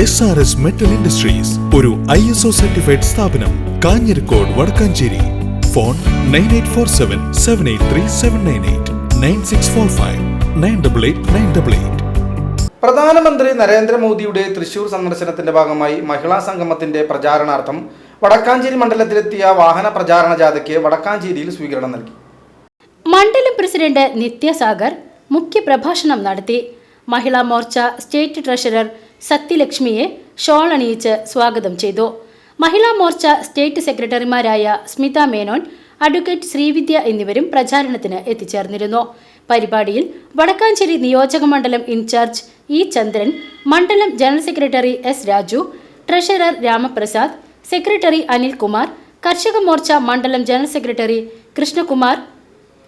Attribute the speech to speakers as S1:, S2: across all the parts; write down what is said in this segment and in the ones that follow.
S1: S R S metal industries ഒരു I S O certified സ്ഥാപനം Kanjirakode Vadakkanchery. Phone nine eight four seven seven eight three seven nine eight nine six four five nine double eight nine double eight
S2: പ്രധാനമന്ത്രി നരേന്ദ്രമോദിയുടെ തൃശൂർ സന്ദർശനത്തിന്റെ ഭാഗമായി മഹിളാ സംഗമത്തിന്റെ പ്രചാരണാർത്ഥം വടക്കാഞ്ചേരി മണ്ഡലത്തിലെത്തിയ വാഹന പ്രചാരണ ജാഥയ്ക്ക് വടക്കാഞ്ചേരിയിൽ സ്വീകരണം നൽകി.
S3: മണ്ഡലം പ്രസിഡന്റ് നിത്യസാഗർ മുഖ്യപ്രഭാഷണം നടത്തി. മഹിളാ മോർച്ച സ്റ്റേറ്റ് ട്രഷറർ സത്യലക്ഷ്മിയെ ഷോൾ അണിയിച്ച് സ്വാഗതം ചെയ്തു. മഹിളാ മോർച്ച സ്റ്റേറ്റ് സെക്രട്ടറിമാരായ സ്മിത മേനോൻ അഡ്വക്കേറ്റ് ശ്രീവിദ്യ എന്നിവരും പ്രചാരണത്തിന് എത്തിച്ചേർന്നിരുന്നു. പരിപാടിയിൽ വടക്കാഞ്ചേരി നിയോജക മണ്ഡലം ഇൻചാർജ് ഇ ചന്ദ്രൻ മണ്ഡലം general secretary S Raju treasurer Ramaprasad secretary Anilkumar Karshaka Morcha മണ്ഡലം general secretary Krishnakumar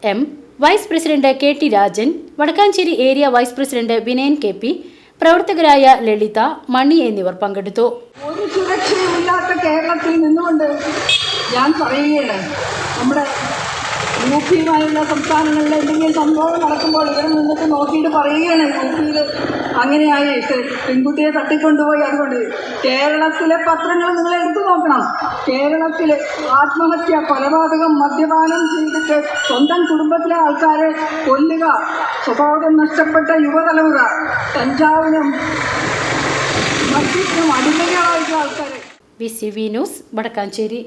S3: M vice president K T Rajan Vadakkanchery area vice president Vinayan K P പ്രവർത്തകരായ ലളിത മണി എന്നിവർ പങ്കെടുത്തു.
S4: ഒരു സുരക്ഷയുമില്ലാത്ത കേരളത്തിൽ നിന്നുകൊണ്ട് ഞാൻ പറയുകയാണ് നമ്മുടെ യു സംസ്ഥാനങ്ങളിൽ എന്തെങ്കിലും സംഭവം നടക്കുമ്പോൾ ഇവിടെ നിന്നിട്ട് നോക്കിയിട്ട് പറയുകയാണ് യു പിയിൽ അങ്ങനെയായി പെൺകുട്ടിയെ തട്ടിക്കൊണ്ടുപോയി. അതുകൊണ്ട് കേരളത്തിലെ പത്രങ്ങൾ നിങ്ങൾ എടുത്തു നോക്കണം. കേരളത്തിലെ ആത്മഹത്യ കൊലപാതകം മദ്യപാനം ചെയ്തിട്ട് സ്വന്തം കുടുംബത്തിലെ ആൾക്കാരെ കൊല്ലുക സ്വഭാവം നഷ്ടപ്പെട്ട യുവതലമുറ കഞ്ചാവിനും മദ്യത്തിനും അടിമകളായിട്ടുള്ള ആൾക്കാരെ.
S3: V C V news Vadakkanchery.